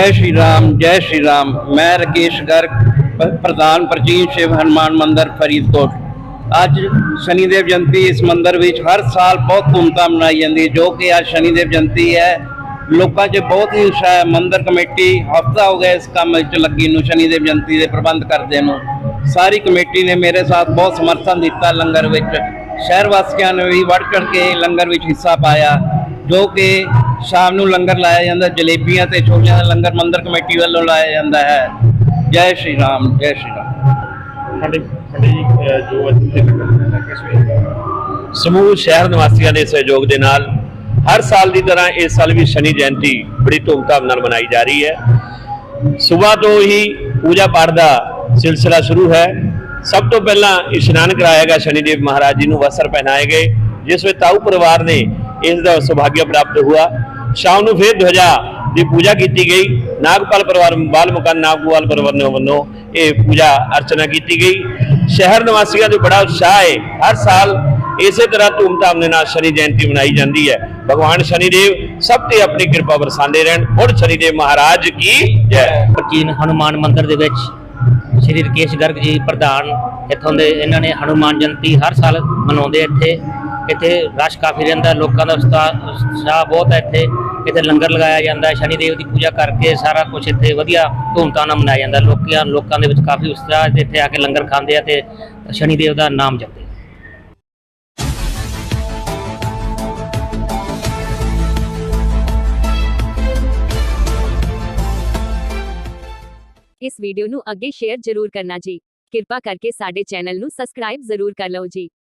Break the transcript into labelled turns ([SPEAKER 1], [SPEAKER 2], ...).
[SPEAKER 1] ਜੈ
[SPEAKER 2] ਸ਼੍ਰੀ ਰਾਮ, ਜੈ ਸ਼੍ਰੀ ਰਾਮ। ਮੈਂ ਰਕੇਸ਼ ਗਰਗ ਪ੍ਰਧਾਨ ਪ੍ਰਾਚੀਨ ਸ਼ਿਵ ਹਨੂਮਾਨ ਮੰਦਿਰ ਫਰੀਦਕੋਟ। ਅੱਜ ਸ਼ਨੀਦੇਵ ਜਯੰਤੀ ਇਸ ਮੰਦਿਰ ਵਿੱਚ ਹਰ ਸਾਲ ਬਹੁਤ ਧੂਮਧਾਮ ਮਨਾਈ ਜਾਂਦੀ ਹੈ, ਜੋ ਕਿ ਅੱਜ ਸ਼ਨੀਦੇਵ ਜਯੰਤੀ ਹੈ। ਲੋਕਾਂ 'ਚ ਬਹੁਤ ਹੀ ਉਤਸ਼ਾਹ ਹੈ, ਮੰਦਿਰ ਕਮੇਟੀ ਹਫਤਾ ਹੋ ਗਿਆ ਇਸ ਕੰਮ ਵਿੱਚ ਲੱਗੀ ਨੂੰ ਸ਼ਨੀਦੇਵ ਜਯੰਤੀ ਦੇ ਪ੍ਰਬੰਧ ਕਰਦੇ ਨੂੰ। ਸਾਰੀ ਕਮੇਟੀ ਨੇ ਮੇਰੇ ਸਾਥ ਬਹੁਤ ਸਮਰਥਨ ਦਿੱਤਾ ਲੰਗਰ ਵਿੱਚ। ਸ਼ਹਿਰ ਵਾਸੀਆਂ ਨੇ ਵੀ ਵੱਧ ਚੜ੍ਹ ਕੇ ਲੰਗਰ ਵਿੱਚ ਹਿੱਸਾ ਪਾਇਆ। ਜੋ ਕਿ ਸ਼ਾਮ ਨੂੰ ਲੰਗਰ ਲਾਇਆ ਜਾਂਦਾ, ਜਲੇਬੀਆਂ ਤੇ ਛੋਲਿਆਂ ਦਾ ਲੰਗਰ ਮੰਦਰ ਕਮੇਟੀ ਵੱਲੋਂ ਲਾਇਆ ਜਾਂਦਾ ਹੈ। ਜੈ ਸ਼੍ਰੀ ਰਾਮ, ਜੈ ਸ਼੍ਰੀ ਰਾਮ।
[SPEAKER 1] ਸਾਡੇ ਸਾਡੇ ਜੋ ਅੱਜ ਤੇ ਲੰਗਰ
[SPEAKER 3] ਸਮੂਹ ਸ਼ਹਿਰ ਨਿਵਾਸੀਆਂ ਦੇ ਸਹਿਯੋਗ ਦੇ ਨਾਲ ਹਰ ਸਾਲ ਦੀ ਤਰ੍ਹਾਂ ਇਸ ਸਾਲ ਵੀ ਸ਼ਨੀ ਜਯੰਤੀ ਬੜੀ ਧੂਮਧਾਮ ਨਾਲ ਮਨਾਈ ਜਾ ਰਹੀ ਹੈ। ਸਵੇਰ ਤੋਂ ਹੀ ਪੂਜਾ ਪਾਠ ਦਾ ਸਿਲਸਿਲਾ ਸ਼ੁਰੂ ਹੈ। ਸਭ ਤੋਂ ਪਹਿਲਾਂ ਇਸ਼ਨਾਨ ਕਰਾਇਆ ਗਿਆ ਸ਼ਨੀਦੇਵ ਮਹਾਰਾਜ ਜੀ ਨੂੰ ਵਸਰ ਪਹਿਨਾਏ ਗਏ, ਜਿਸ ਵਿੱਚ ਤਾਊ ਪਰਿਵਾਰ ਨੇ ਇਸ ਦਾ ਸੁਭਾਗਿਆ ਪ੍ਰਾਪਤ ਹੋਇਆ। ਸ਼ਾਮ ਨੂੰ ਫਿਰ ਧਵਜਾ ਦੀ ਪੂਜਾ ਕੀਤੀ ਗਈ। ਨਾਗਪਾਲ ਪਰਿਵਾਰ ਬਾਲ ਮਕਾਨ ਨਾਗਪਾਲ ਪਰਿਵਾਰ ਨੇ ਵੱਲੋਂ ਇਹ ਪੂਜਾ ਅਰਚਨਾ ਕੀਤੀ ਗਈ। ਸ਼ਹਿਰ ਨਿਵਾਸੀਆਂ ਦੇ ਬੜਾ ਉਤਸ਼ਾਹ ਹੈ। ਹਰ ਸਾਲ ਇਸੇ ਤਰ੍ਹਾਂ ਧੂਮਧਾਮ ਦੇ ਨਾਲ ਸ਼ਨੀ ਜਯੰਤੀ ਮਨਾਈ ਜਾਂਦੀ ਹੈ। ਭਗਵਾਨ ਸ਼ਨੀਦੇਵ ਸਭ ਤੇ ਆਪਣੀ ਕਿਰਪਾ ਵਰਸਾਉਂਦੇ ਰਹਿਣ। ਹੁਣ ਸ਼ਨੀਦੇਵ ਮਹਾਰਾਜ ਕੀ ਜੈ।
[SPEAKER 4] ਪ੍ਰਾਚੀਨ ਹਨੂਮਾਨ ਮੰਦਿਰ ਦੇ ਵਿੱਚ ਸ਼੍ਰੀ ਰਕੇਸ਼ ਗਰਗ ਜੀ ਪ੍ਰਧਾਨ ਇੱਥੋਂ ਦੇ ਇਹਨਾਂ ਨੇ ਹਨੂਮਾਨ ਜਯੰਤੀ ਹਰ ਸਾਲ ਮਨਾਉਂਦੇ ਇੱਥੇ। ਇੱਥੇ ਰਸ਼ ਕਾਫੀ ਰਹਿੰਦਾ, ਲੋਕਾਂ ਦਾ ਉਤਸ਼ਾਹ ਬਹੁਤ ਹੈ ਇੱਥੇ। ਇੱਥੇ ਲੰਗਰ ਲਗਾਇਆ ਜਾਂਦਾ ਸ਼ਨੀ ਦੇਵ ਦੀ ਪੂਜਾ ਕਰਕੇ ਸਾਰਾ ਕੁਝ ਇੱਥੇ ਵਧੀਆ ਧੂਮਧਾਮ ਨਾਲ ਮਨਾਇਆ ਜਾਂਦਾ। ਲੋਕਾਂ ਲੋਕਾਂ ਦੇ ਵਿੱਚ ਕਾਫੀ ਉਤਸ਼ਾਹ ਤੇ ਇੱਥੇ ਆ ਕੇ ਲੰਗਰ ਖਾਂਦੇ ਆ ਤੇ ਸ਼ਨੀ ਦੇਵ ਦਾ ਨਾਮ ਜਪਦੇ
[SPEAKER 5] ਇਸ ਵੀਡੀਓ ਨੂੰ ਅੱਗੇ ਸ਼ੇਅਰ ਜ਼ਰੂਰ ਕਰਨਾ ਜੀ। ਕਿਰਪਾ ਕਰਕੇ ਸਾਡੇ ਚੈਨਲ ਨੂੰ ਸਬਸਕ੍ਰਾਈਬ ਜ਼ਰੂਰ ਕਰ ਲਓ ਜੀ।